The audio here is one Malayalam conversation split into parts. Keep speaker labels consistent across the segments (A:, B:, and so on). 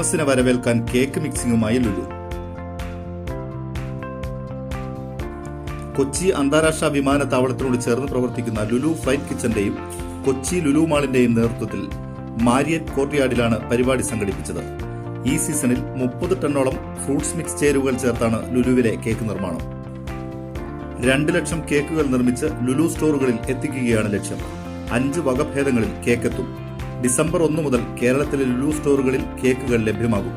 A: ക്രിസ്മസിനെ വരവേൽക്കാൻ കേക്ക് മിക്സിംഗുമായി ലുലു. കൊച്ചി അന്താരാഷ്ട്ര വിമാനത്താവളത്തിനോട് ചേർന്ന് പ്രവർത്തിക്കുന്ന ലുലു ഫ്ലൈറ്റ് കിച്ചന്റെയും കൊച്ചി ലുലു മാളിന്റെയും നേതൃത്വത്തിൽ മാരിയറ്റ് കോർട്ട്യാർഡിലാണ് പരിപാടി സംഘടിപ്പിച്ചത്. ഈ സീസണിൽ മുപ്പത് ടണ്ണോളം ഫ്രൂട്ട്സ് മിക്സ് ചേരുവകൾ ചേർത്താണ് ലുലുവിലെ കേക്ക് നിർമ്മാണം. രണ്ട് ലക്ഷം കേക്കുകൾ നിർമ്മിച്ച് ലുലു സ്റ്റോറുകളിൽ എത്തിക്കുകയാണ് ലക്ഷ്യം. അഞ്ച് വകഭേദങ്ങളിൽ കേക്കെത്തും. ഡിസംബർ ഒന്ന് മുതൽ കേരളത്തിലെ ലുലു സ്റ്റോറുകളിൽ കേക്കുകൾ ലഭ്യമാകും.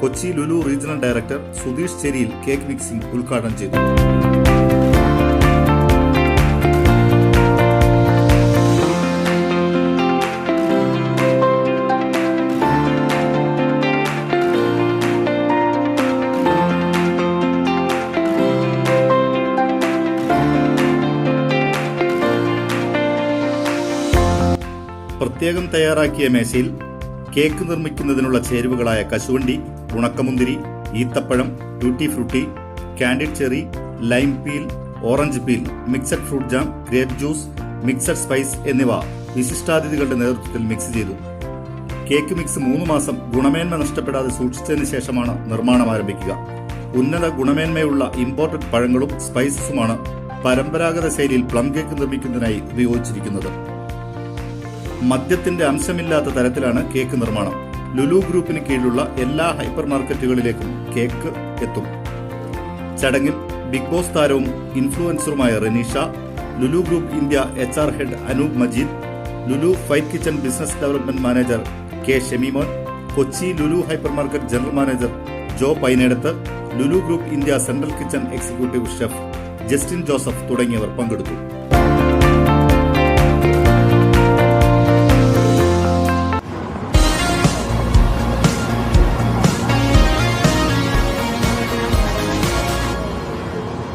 A: Kochi Lulu regional director Sudheesh Cheriyil cake mixing ഉദ്ഘാടനം ചെയ്തു. പ്രത്യേകം തയ്യാറാക്കിയ മേശയിൽ കേക്ക് നിർമ്മിക്കുന്നതിനുള്ള ചേരുവകളായ കശുവണ്ടി ഉണക്കമുന്തിരി ഈത്തപ്പഴം tutti frutti candied cherry lime peel orange peel mixed fruit jam grape juice mixed spice എന്നിവ വിശിഷ്ടാതിഥികളുടെ നേതൃത്വത്തിൽ മിക്സ് ചെയ്തു. കേക്ക് മിക്സ് മൂന്ന് മാസം ഗുണമേന്മ നഷ്ടപ്പെടാതെ സൂക്ഷിച്ചതിന് ശേഷമാണ് നിർമ്മാണം ആരംഭിക്കുക. ഉന്നത ഗുണമേന്മയുള്ള ഇമ്പോർട്ടഡ് പഴങ്ങളും സ്പൈസസുമാണ് പരമ്പരാഗത ശൈലിയിൽ പ്ലം കേക്ക് നിർമ്മിക്കുന്നതിനായി ഉപയോഗിച്ചിരിക്കുന്നത്. മദ്യത്തിന്റെ അംശമില്ലാത്ത തരത്തിലാണ് കേക്ക് നിർമ്മാണം. ലുലു ഗ്രൂപ്പിന് കീഴിലുള്ള എല്ലാ ഹൈപ്പർ മാർക്കറ്റുകളിലേക്കും കേക്ക് എത്തും. ചടങ്ങിൽ ബിഗ് ബോസ് താരവും ഇൻഫ്ലുവൻസറുമായ Raneesha Lulu group India H R head Anoop Majeed Lulu flight kitchen business development manager K Shemimon Kochi Lulu hypermarket general manager Joe Painadath Lulu group India central kitchen executive chef Justin Joseph തുടങ്ങിയവർ പങ്കെടുത്തു.